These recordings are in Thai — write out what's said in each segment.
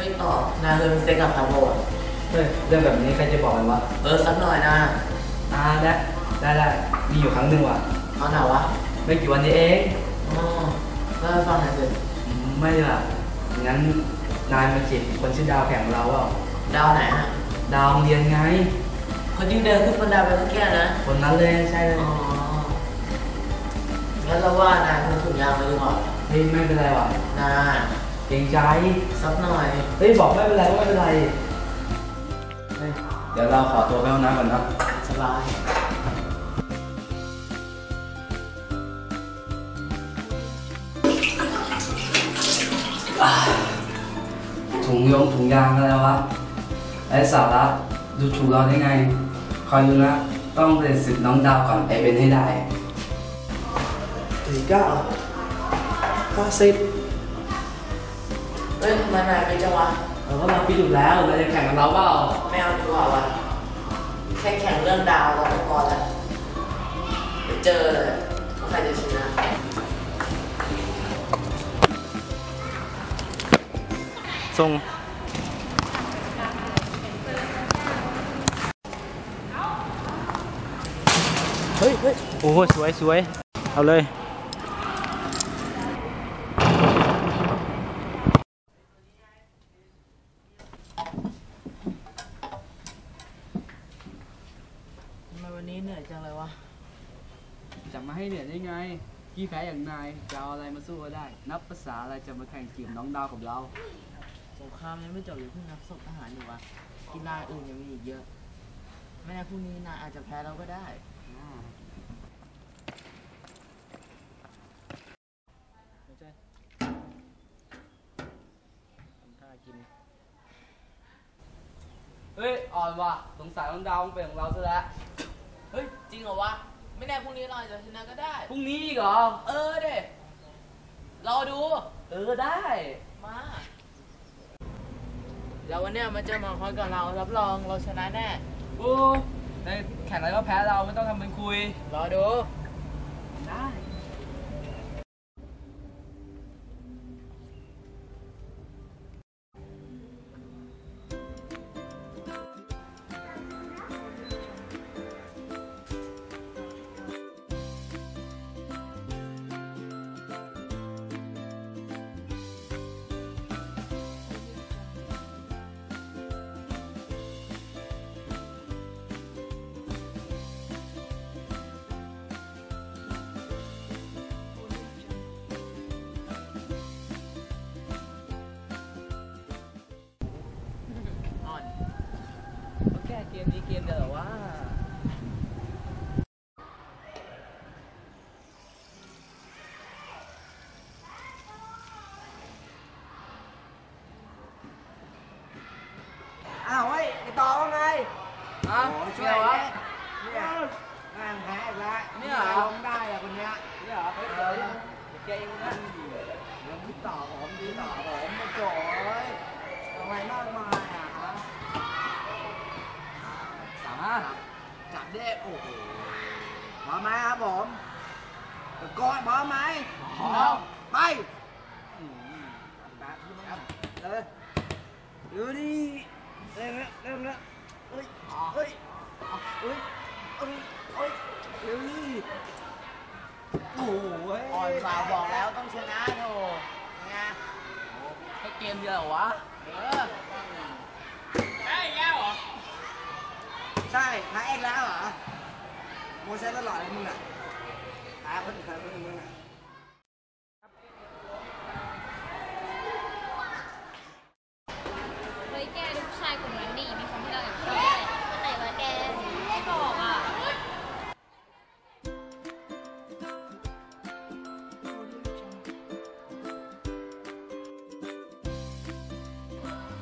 ไม่ตอบนายเคยมีเซ็กกับพาโบดเฮ้ยเรื่องแบบนี้ใครจะบอกกันวะเออสักหน่อยนะอ่าได้ได้ได้มีอยู่ครั้งหนึ่งว่ะเอาหน่วะไม่กี่วันนี้เองอ๋อเล่าให้ฟังหน่อยสิอืมไม่ล่ะงั้นนายมาจีบคนชื่อดาวแข่งเราเปล่าดาวไหนฮะดาวโรงเรียนไง คนที่เดินขึ้นบันไดไปเมื่อกี้นะ คนนั้นเลยใช่เลยอ๋องั้นเราว่านายคงถุงยางไปดีกว่าเฮ้ยไม่เป็นไรว่ะนา เกรงใจสักหน่อย เฮ้ยบอกไม่เป็นไรไม่เป็นไรเฮ้ยเดี๋ยวเราขอตัวไปห้องน้ำก่อนนะสบายถุงยงถุงยางอะไรวะไร้สาระดูถูกเราได้ไง คอยดูนะ ต้องเป็นสิทธิ์น้องดาวก่อนไอเป็นให้ได้สี่เก้าห้าสิบ เฮ้ยทำไมนายเป็นจังวะเราก็เราพิจูแล้วเราจะแข่งกับเราเปล่าไม่เอาดีกว่าวะแค่แข่งเรื่องดาวเราก็พอแล้วไปเจอเลยว่าใครจะชนะส่งเฮ้ยเฮ้ยโอ้โหสวยสวยเอาเลย ทำไมวันนี้เหนื่อยจังเลยวะ จะมา ให้เหนื่อยได้ไงพี่แพ้อย่างนายจะเอาอะไรมาสู้ก็ได้ นับภาษาอะไรจะมาแข่งจีบน้องดาวกับเราสงครามยังไม่จบอยู่เพิ่งนับศพทหารอยู่วะกีฬาอื่นยังมีอีกเยอะ ไม่แน่พรุ่งนี้นายอาจจะแพ้เราก็ได้เฮ้ย อ่อนว่ะ สงสัยน้องดาวเป็นของเราซะแล้ว อาจจะชนะก็ได้ พรุ่งนี้อีกเหรอ เออเด็รอดู เออได้ มา แล้ววันเนี้ยมาเจอหมอคอยกับเรารับรองเราชนะแน่ โอ้ในแข่งอะไรก็แพ้เราไม่ต้องทำเป็นคุย รอดู ได้ ก้เกมนี้เกมเดียวเหรอวะอ้าวเฮ้ยไอต่อว่าไงอ้าวโอ้ช่วยวะเนี่ยแม่งแพ้อีกแล้วเนี่ยเหรอลงได้อะคนเนี้ยเนี่ยเหรอเฮ้ยเดี๋ยวเดี๋ยวเกมนะเดี๋ยวพี่ต่อผมพี่ต่อผมมาโจ้ยทำไมมากมายอะฮะสามารถจับได้โอ้โหพร้อมไหมครับผมตะโกอนพร้อมไหมพร้อมไปแบบนี้มั้งเลยดูดิเริ่มแล้วเริ่มแล้วเฮ้ยเฮ้ยเฮ้ยเฮ้ยเฮ้ยเร็วดิโอ้โหเฮ้ยอ่อนสาวบอกแล้วต้องชนะโถไงแค่เกมเดียวเหรอวะ เออเฮ้ยแย่เหรอ ใช่หาเองแล้วเหรอโมเสสตลอดเลยมึงอะหาคนอื่นใครคนอื่นมึงอะเฮ้ยแกดูผู้ชายกลุ่มนั้นดิมีคนที่เราอยากชอบด้วยไหนวะแกไม่บอกอะ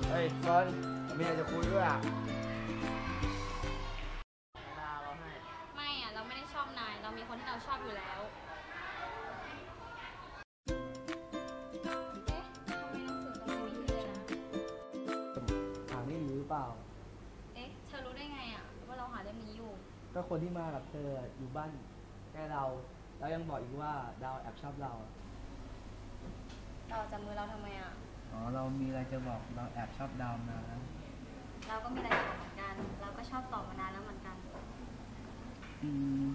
เฮ้ยเฟิร์นมีอะไรจะคุยด้วยอะ ก็คนที่มากับเธออยู่บ้านใกล้เรา แล้วยังบอกอีกว่าดาวแอบชอบเรา เราจับมือเราทำไมอะกอ๋อ เรามีอะไรจะบอกเราแอบชอบดาวนะเราก็มีอะไรจะบอกเหมือนกัน เราก็ชอบตอบมานานแล้วเหมือนกัน อืม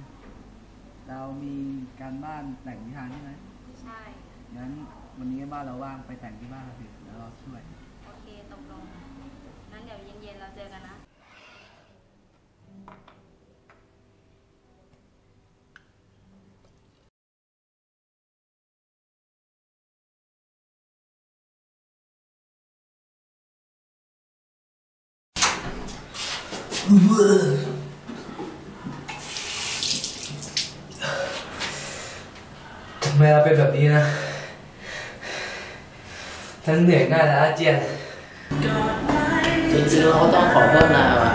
เรามีการบ้านแต่งนิทานใช่ไหมใช่ งั้นวันนี้บ้านเราว่างไปแต่งที่บ้านเราสิเดี๋ยวเราช่วย โอเค ตกลง งั้นเดี๋ยวเย็นๆเราเจอกันนะ ทำไมเราเป็นแบบนี้นะ ทั้งเหนื่อยง่ายและอาเจียน จริงๆเราก็ต้องขอโทษนายว่ะ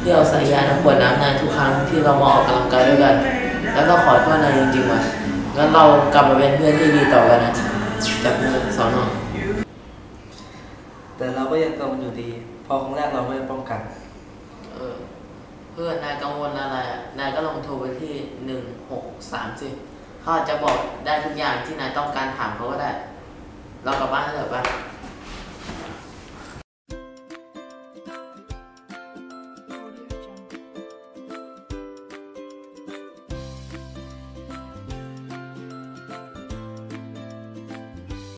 ที่เราใส่ยาน้ำขวดน้ำนายทุกครั้งที่เรามาออกกำลังกายด้วยกัน แล้วก็ขอโทษนายจริงๆว่ะงั้นเรากลับมาเป็นเพื่อนที่ดีต่อกันนะจับมือสอนหน่อยแต่เราก็ยังกังวลอยู่ดี พอครั้งแรกเราไม่ได้ป้องกัน เออ เพื่อนนายกังวลอะไรนายก็ลงโทรไปที่หนึ่งหกสามสิบเขาจะบอกได้ทุกอย่างที่นายต้องการถามเขาก็ได้ เรากลับบ้านเถอะไป